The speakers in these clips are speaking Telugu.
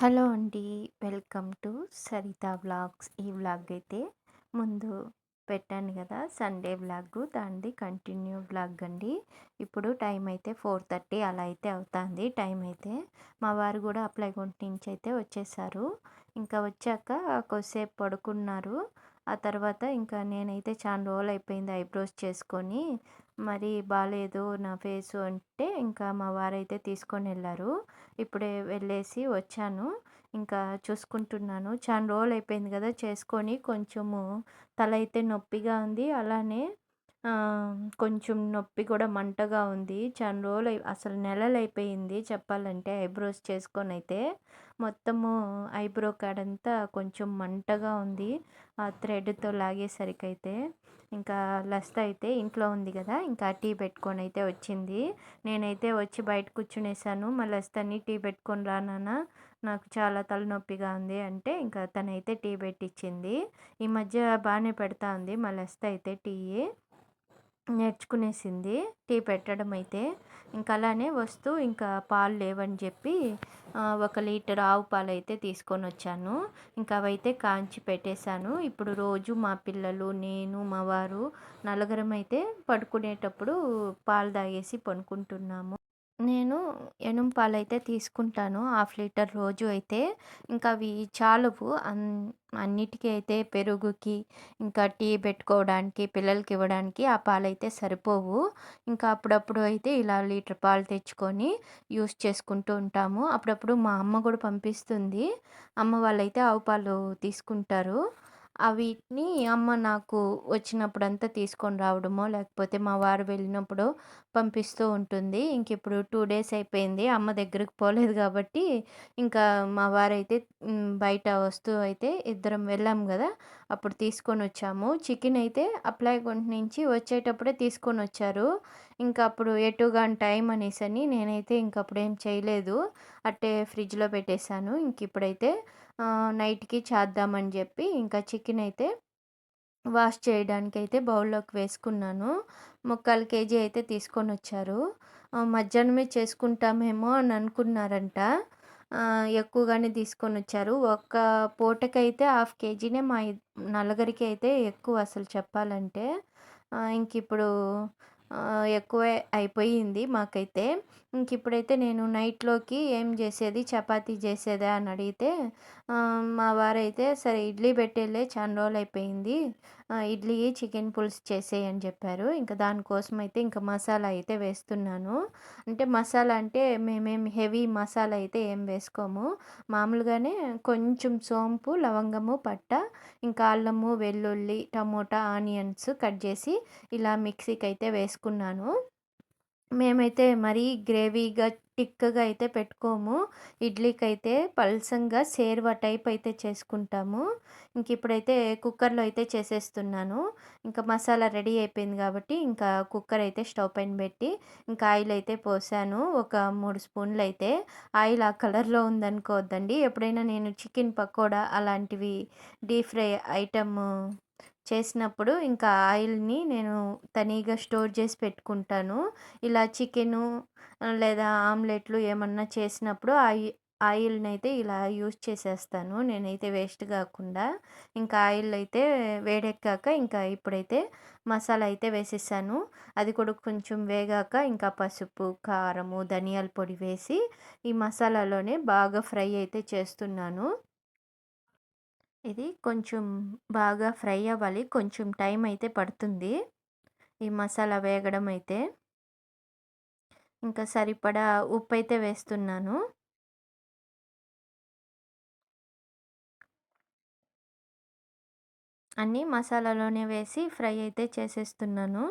హలో అండి. Welcome to Saritha vlogs. ఈ వ్లాగ్ అయితే ముందు పెట్టాను కదా సండే వ్లాగ్ దానిది కంటిన్యూ వ్లాగ్ అండి. ఇప్పుడు టైం అయితే ఫోర్ థర్టీ అలా అయితే అవుతుంది. టైం అయితే మా వారు కూడా అప్లై గుంట నుంచి అయితే వచ్చేసారు. ఇంకా వచ్చాక కొద్దిసేపు పడుకున్నారు. ఆ తర్వాత ఇంకా నేనైతే చాలా రోజులు అయిపోయింది ఐబ్రోస్ చేసుకొని మరి బాగాలేదు నా ఫేసు అంటే ఇంకా మా వారైతే తీసుకొని వెళ్ళారు. ఇప్పుడే వెళ్ళేసి వచ్చాను. ఇంకా చూసుకుంటున్నాను. చాలా రోజులు అయిపోయింది కదా చేసుకొని కొంచెము తల అయితే నొప్పిగా ఉంది. అలానే కొంచెం నొప్పి కూడా మంటగా ఉంది. చాలా రోజులు అసలు నెలలు అయిపోయింది చెప్పాలంటే ఐబ్రోస్ చేసుకొని అయితే. మొత్తము ఐబ్రో కాడంతా కొంచెం మంటగా ఉంది. ఆ థ్రెడ్తో లాగేసరికి అయితే ఇంకా లస్త అయితే ఇంట్లో ఉంది కదా ఇంకా టీ పెట్టుకొని అయితే వచ్చింది. నేనైతే వచ్చి బయట కూర్చునేసాను. మా లస్తని టీ పెట్టుకొని రానా నాకు చాలా తలనొప్పిగా ఉంది అంటే ఇంకా తనైతే టీ పెట్టించింది ఈ మధ్య బాగానే పెడతా ఉంది మా లస్త అయితే టీ నేర్చుకునేసింది. టీ పెట్టడం అయితే ఇంకా అలానే వస్తూ ఇంకా పాలు లేవని చెప్పి ఒక లీటర్ ఆవు పాలు అయితే తీసుకొని వచ్చాను ఇంకా అవైతే కాంచి పెట్టేశాను. ఇప్పుడు రోజు మా పిల్లలు నేను మా వారు నలుగురం అయితే పడుకునేటప్పుడు పాలు తాగేసి పనుకుంటున్నాము నేను ఎనుం పాలైతే తీసుకుంటాను. హాఫ్ లీటర్ రోజు అయితే. ఇంకా అవి చాలవు. అన్ అన్నిటికీ అయితే పెరుగుకి ఇంకా టీ పెట్టుకోవడానికి పిల్లలకి ఇవ్వడానికి ఆ పాలైతే సరిపోవు. ఇంకా అప్పుడప్పుడు అయితే ఇలా లీటర్ పాలు తెచ్చుకొని యూస్ చేసుకుంటూ ఉంటాము. అప్పుడప్పుడు మా అమ్మ కూడా పంపిస్తుంది. అమ్మ వాళ్ళైతే ఆవు పాలు తీసుకుంటారు. వీటిని అమ్మ నాకు వచ్చినప్పుడంతా తీసుకొని రావడమో లేకపోతే మా వారు వెళ్ళినప్పుడు పంపిస్తూ ఉంటుంది. ఇంక ఇప్పుడు టూ డేస్ అయిపోయింది అమ్మ దగ్గరికి పోలేదు కాబట్టి ఇంకా మా వారైతే బయట వస్తూ అయితే ఇద్దరం వెళ్ళాం కదా అప్పుడు తీసుకొని వచ్చాము. చికెన్ అయితే అప్లై గుంట నుంచి వచ్చేటప్పుడే తీసుకొని వచ్చారు. ఇంకా అప్పుడు ఎటుగా టైం అనేసి అని నేనైతే ఇంకప్పుడు ఏం చేయలేదు. అట్టే ఫ్రిడ్జ్లో పెట్టేశాను. ఇంక ఇప్పుడైతే నైట్కి చేద్దామని చెప్పి ఇంకా చికెన్ అయితే వాష్ చేయడానికి అయితే బౌల్లోకి వేసుకున్నాను. ముక్కాలు కేజీ అయితే తీసుకొని వచ్చారు. మధ్యాహ్నమే చేసుకుంటామేమో అని అనుకున్నారంట. ఎక్కువగానే తీసుకొని వచ్చారు. ఒక పూటకైతే హాఫ్ కేజీనే మా నలుగురికి అయితే ఎక్కువ అసలు చెప్పాలంటే. ఇంక ఇప్పుడు ఎక్కువే అయిపోయింది మాకైతే. ఇంక ఇప్పుడైతే నేను నైట్లోకి ఏం చేసేది? చపాతీ చేసేదా? అని అడిగితే మా వారైతే సరే ఇడ్లీ పెట్టేలే చాలా రోజులు అయిపోయింది ఇడ్లీ చికెన్ పులుసు చేసేయని చెప్పారు. ఇంకా దానికోసం అయితే ఇంకా మసాలా అయితే వేస్తున్నాను. అంటే మసాలా అంటే మేమేం హెవీ మసాలా అయితే ఏం వేసుకోము. మామూలుగానే కొంచెం సోంపు లవంగము పట్ట ఇంకా అల్లము వెల్లుల్లి టమోటా ఆనియన్స్ కట్ చేసి ఇలా మిక్సీకి అయితే వేసుకున్నాను. మేమైతే మరీ గ్రేవీగా టిక్కగా అయితే పెట్టుకోము. ఇడ్లీకి అయితే పల్సంగా సేర్వ టైప్ అయితే చేసుకుంటాము. ఇంక ఇప్పుడైతే కుక్కర్లో అయితే చేసేస్తున్నాను. ఇంకా మసాలా రెడీ అయిపోయింది కాబట్టి ఇంకా కుక్కర్ అయితే స్టవ్ పైన పెట్టి ఇంకా ఆయిల్ అయితే పోసాను. ఒక మూడు స్పూన్లు అయితే ఆయిల్ ఆ కలర్లో ఉందనుకోవద్దండి. ఎప్పుడైనా నేను చికెన్ పకోడా అలాంటివి డీప్ ఫ్రై ఐటమ్ చేసినప్పుడు ఇంకా ఆయిల్ని నేను తనీగా స్టోర్ చేసి పెట్టుకుంటాను. ఇలా చికెను లేదా ఆమ్లెట్లు ఏమన్నా చేసినప్పుడు ఆయి ఆయిల్ని అయితే ఇలా యూస్ చేసేస్తాను. నేనైతే వేస్ట్ కాకుండా ఇంకా ఆయిల్ అయితే వేడెక్కాక ఇంకా ఇప్పుడైతే మసాలా అయితే వేసేసాను. అది కూడా కొంచెం వేగాక ఇంకా పసుపు కారము ధనియాల పొడి వేసి ఈ మసాలాలోనే బాగా ఫ్రై అయితే చేస్తున్నాను. ఇది కొంచెం బాగా ఫ్రై అవ్వాలి. కొంచెం టైం అయితే పడుతుంది. ఈ మసాలా వేగడం అయితే. ఇంకా సరిపడా ఉప్పు అయితే వేస్తున్నాను. అన్నీ మసాలాలోనే వేసి ఫ్రై అయితే చేసేస్తున్నాను.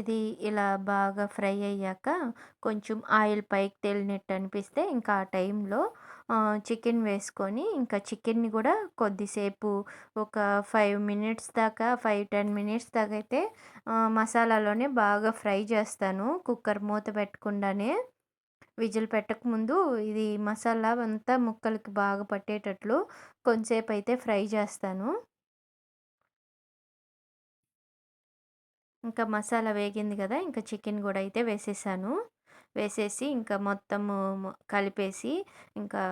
ఇది ఇలా బాగా ఫ్రై అయ్యాక కొంచెం ఆయిల్ పైకి తేలినట్టు అనిపిస్తే ఇంకా ఆ టైంలో చికెన్ వేసుకొని ఇంకా చికెన్ని కూడా కొద్దిసేపు ఒక ఫైవ్ మినిట్స్ దాకా ఫైవ్ టెన్ మినిట్స్ దాకా అయితే మసాలాలోనే బాగా ఫ్రై చేస్తాను. కుక్కర్ మూత పెట్టకుండానే విజిల్ పెట్టకముందు ఇది మసాలా అంతా ముక్కలకి బాగా పట్టేటట్లు కొంతసేపు అయితే ఫ్రై చేస్తాను. ఇంకా మసాలా వేగింది కదా ఇంకా చికెన్ కూడా అయితే వేసేసాను. వేసేసి ఇంకా మొత్తము కలిపేసి ఇంకా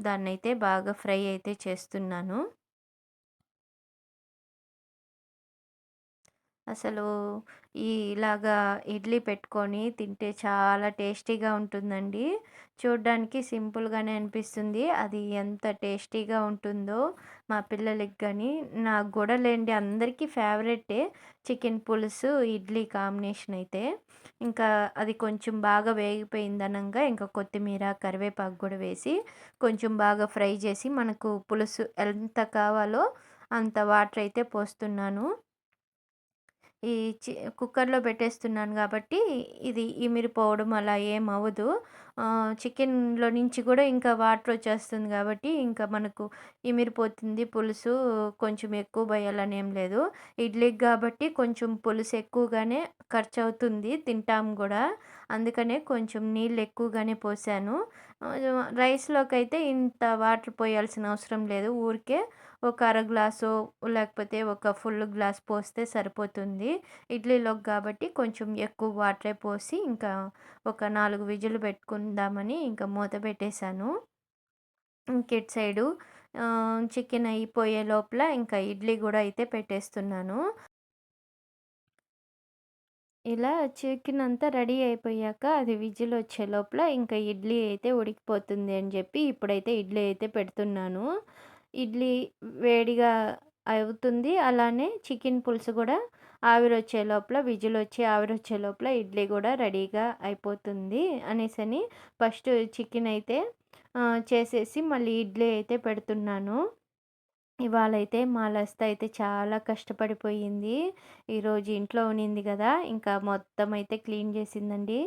దాన్నైతే బాగా ఫ్రై అయితే చేస్తున్నాను. అసలు ఈ ఇలాగా ఇడ్లీ పెట్టుకొని తింటే చాలా టేస్టీగా ఉంటుందండి. చూడ్డానికి సింపుల్గానే అనిపిస్తుంది. అది ఎంత టేస్టీగా ఉంటుందో మా పిల్లలకి కానీ నాకు కూడా లేండి. అందరికీ ఫేవరెటే చికెన్ పులుసు ఇడ్లీ కాంబినేషన్ అయితే. ఇంకా అది కొంచెం బాగా వేగిపోయింది అనగా ఇంకా కొత్తిమీర కరివేపాకు కూడా వేసి కొంచెం బాగా ఫ్రై చేసి మనకు పులుసు ఎంత కావాలో అంత వాటర్ అయితే పోస్తున్నాను. ఈ చి కుక్కర్లో పెట్టేస్తున్నాను కాబట్టి ఇది ఇమిరిపోవడం అలా ఏం అవ్వదు చికెన్లో నుంచి కూడా ఇంకా వాటర్ వచ్చేస్తుంది కాబట్టి ఇంకా మనకు ఇమిరిపోతుంది పులుసు కొంచెం ఎక్కువ పోయాలని ఏం లేదు. ఇడ్లీకి కాబట్టి కొంచెం పులుసు ఎక్కువగానే ఖర్చు అవుతుంది తింటాం కూడా. అందుకనే కొంచెం నీళ్ళు ఎక్కువగానే పోసాను. రైస్లోకి అయితే ఇంత వాటర్ పోయాల్సిన అవసరం లేదు. ఊరికే ఒక అర గ్లాసు లేకపోతే ఒక ఫుల్ గ్లాస్ పోస్తే సరిపోతుంది. ఇడ్లీలోకి కాబట్టి కొంచెం ఎక్కువ వాటరే పోసి ఇంకా ఒక నాలుగు విజులు పెట్టుకుందామని ఇంకా మూత పెట్టేశాను. ఇంకెట్ సైడు చికెన్ అయిపోయే లోపల ఇంకా ఇడ్లీ కూడా అయితే పెట్టేస్తున్నాను. ఇలా చికెన్ అంతా రెడీ అయిపోయాక అది విజిల్ వచ్చే లోపల ఇంకా ఇడ్లీ అయితే ఉడికిపోతుంది అని చెప్పి ఇప్పుడైతే ఇడ్లీ అయితే పెడుతున్నాను. ఇడ్లీ వేడిగా అవుతుంది. అలానే చికెన్ పులుసు కూడా ఆవిరి వచ్చే లోపల విజిల్ వచ్చి ఆవిరి వచ్చే లోపల ఇడ్లీ కూడా రెడీగా అయిపోతుంది అనేసి అని ఫస్ట్ చికెన్ అయితే చేసేసి మళ్ళీ ఇడ్లీ అయితే పెడుతున్నాను. ఇవాళ అయితే మా లస్త అయితే చాలా కష్టపడిపోయింది. ఈరోజు ఇంట్లో ఉన్నింది కదా ఇంకా మొత్తం అయితే క్లీన్ చేసిందండి.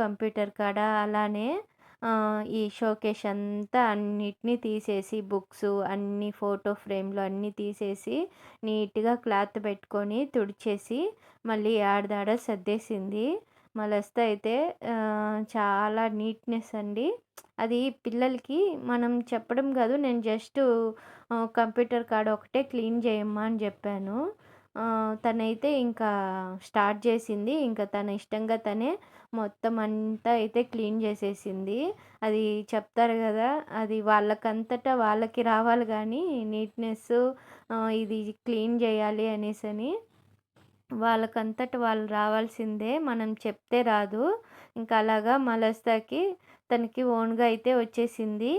కంప్యూటర్ కాడ అలానే ఈ షోకేష్ అంతా అన్నిటినీ తీసేసి బుక్స్ అన్ని ఫోటో ఫ్రేమ్లు అన్నీ తీసేసి నీట్గా క్లాత్ పెట్టుకొని తుడిచేసి మళ్ళీ ఆడదాడ సర్దేసింది. మలస్త అయితే చాలా నీట్నెస్ అండి. అది పిల్లలకి మనం చెప్పడం కాదు నేను జస్ట్ కంప్యూటర్ కార్డు ఒకటే క్లీన్ చేయమ్మా అని చెప్పాను. తనైతే ఇంకా స్టార్ట్ చేసింది. ఇంకా తన ఇష్టంగా తనే మొత్తం అంతా అయితే క్లీన్ చేసేసింది. అది చెప్తారు కదా అది వాళ్ళకంతటా వాళ్ళకి రావాలి కానీ నీట్నెస్ ఇది క్లీన్ చేయాలి అనేసి అని వాళ్ళకంతట వాళ్ళు రావాల్సిందే మనం చెప్తే రాదు. ఇంకా అలాగా మలస్తాకి తనకి ఓన్గా అయితే వచ్చేసింది.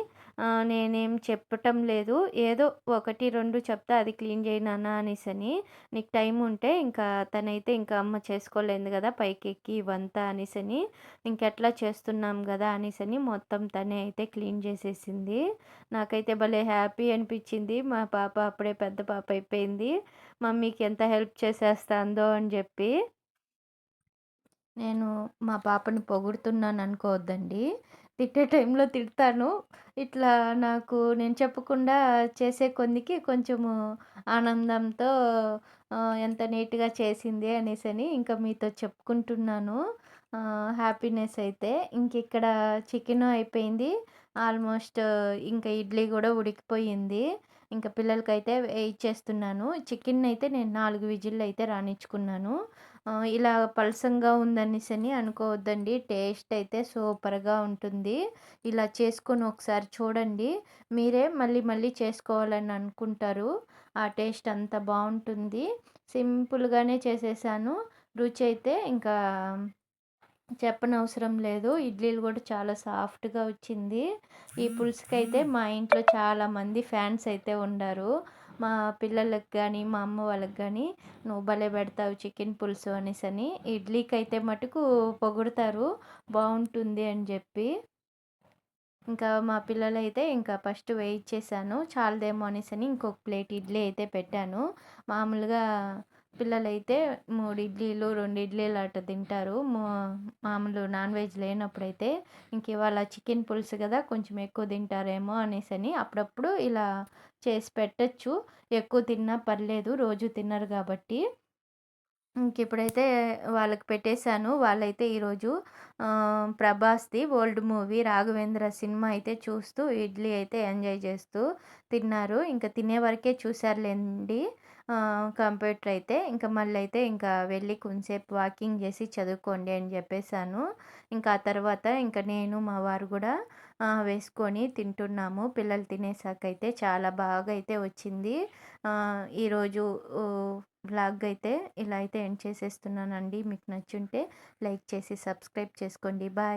నేనేం చెప్పటం లేదు. ఏదో ఒకటి రెండు చెప్తా అది క్లీన్ చేయనా అనేసి అని నీకు టైం ఉంటే ఇంకా తనైతే ఇంకా అమ్మ చేసుకోలేదు కదా పైకి ఎక్కి ఇవంతా అనేసి అని ఇంకెట్లా చేస్తున్నాం కదా అనేసి అని మొత్తం తనే అయితే క్లీన్ చేసేసింది. నాకైతే భలే హ్యాపీ అనిపించింది. మా పాప అప్పుడే పెద్ద పాప అయిపోయింది. మమ్మీకి ఎంత హెల్ప్ చేసేస్తాందో అని చెప్పి నేను మా పాపని పొగుడుతున్నాను అనుకోవద్దండి. తిట్టే టైంలో తిడతాను. ఇట్లా నాకు నేను చెప్పకుండా చేసే కొందికి కొంచెము ఆనందంతో ఎంత నీట్గా చేసింది అనేసి అని ఇంకా మీతో చెప్పుకుంటున్నాను. హ్యాపీనెస్ అయితే. ఇంక ఇక్కడ చికెన్ అయిపోయింది. ఆల్మోస్ట్ ఇంకా ఇడ్లీ కూడా ఉడికిపోయింది. ఇంకా పిల్లలకైతే ఇచ్చేస్తున్నాను. చికెన్ అయితే నేను నాలుగు విజిల్లు అయితే రాణించుకున్నాను ఇలా పలసంగా ఉందనేసి అని అనుకోవద్దండి. టేస్ట్ అయితే సూపర్గా ఉంటుంది. ఇలా చేసుకొని ఒకసారి చూడండి. మీరే మళ్ళీ మళ్ళీ చేసుకోవాలని అనుకుంటారు. ఆ టేస్ట్ అంత బాగుంటుంది. సింపుల్గానే చేసేసాను. రుచి అయితే ఇంకా చెప్పనవసరం లేదు. ఇడ్లీలు కూడా చాలా సాఫ్ట్గా వచ్చింది. ఈ పులుసుకైతే మా ఇంట్లో చాలామంది ఫ్యాన్స్ అయితే ఉండారు. మా పిల్లలకు కానీ మా అమ్మ వాళ్ళకి కానీ నువ్వు భలే పెడతావు చికెన్ పులుసు అనేసి అని ఇడ్లీకి అయితే మటుకు పొగుడతారు. బాగుంటుంది అని చెప్పి. ఇంకా మా పిల్లలు అయితే ఇంకా ఫస్ట్ వేయించేసాను చాలదేమో అనేసి అని ఇంకొక ప్లేట్ ఇడ్లీ అయితే పెట్టాను. మామూలుగా పిల్లలైతే మూడు ఇడ్లీలు రెండు ఇడ్లీలు అట్ట తింటారు. మామూలు నాన్ వెజ్ లేనప్పుడైతే ఇంక ఇవాళ చికెన్ పులుసు కదా కొంచెం ఎక్కువ తింటారేమో అనేసి అని అప్పుడప్పుడు ఇలా చేసి పెట్టచ్చు. ఎక్కువ తిన్నా పర్లేదు రోజు తిన్నారు కాబట్టి. ఇంక ఇప్పుడైతే వాళ్ళకి పెట్టేశాను. వాళ్ళైతే ఈరోజు ప్రభాస్ది ఓల్డ్ మూవీ రాఘవేంద్ర సినిమా అయితే చూస్తూ ఇడ్లీ అయితే ఎంజాయ్ చేస్తూ తిన్నారు. ఇంకా తినే వరకే చూసారులేండి కంప్యూటర్ అయితే ఇంకా మళ్ళీ అయితే ఇంకా వెళ్ళి కొంచెంసేపు వాకింగ్ చేసి చదువుకోండి అని చెప్పేశాను ఇంకా ఆ తర్వాత ఇంకా నేను మా వారు కూడా వేసుకొని తింటున్నాము. పిల్లలు తినేసాక అయితే చాలా బాగా అయితే వచ్చింది ఈరోజు బ్లాగ్ అయితే ఇలా అయితే ఎండ్ చేసేస్తున్నానండి. మీకు నచ్చుంటే లైక్ చేసి సబ్స్క్రైబ్ చేసుకోండి. బాయ్.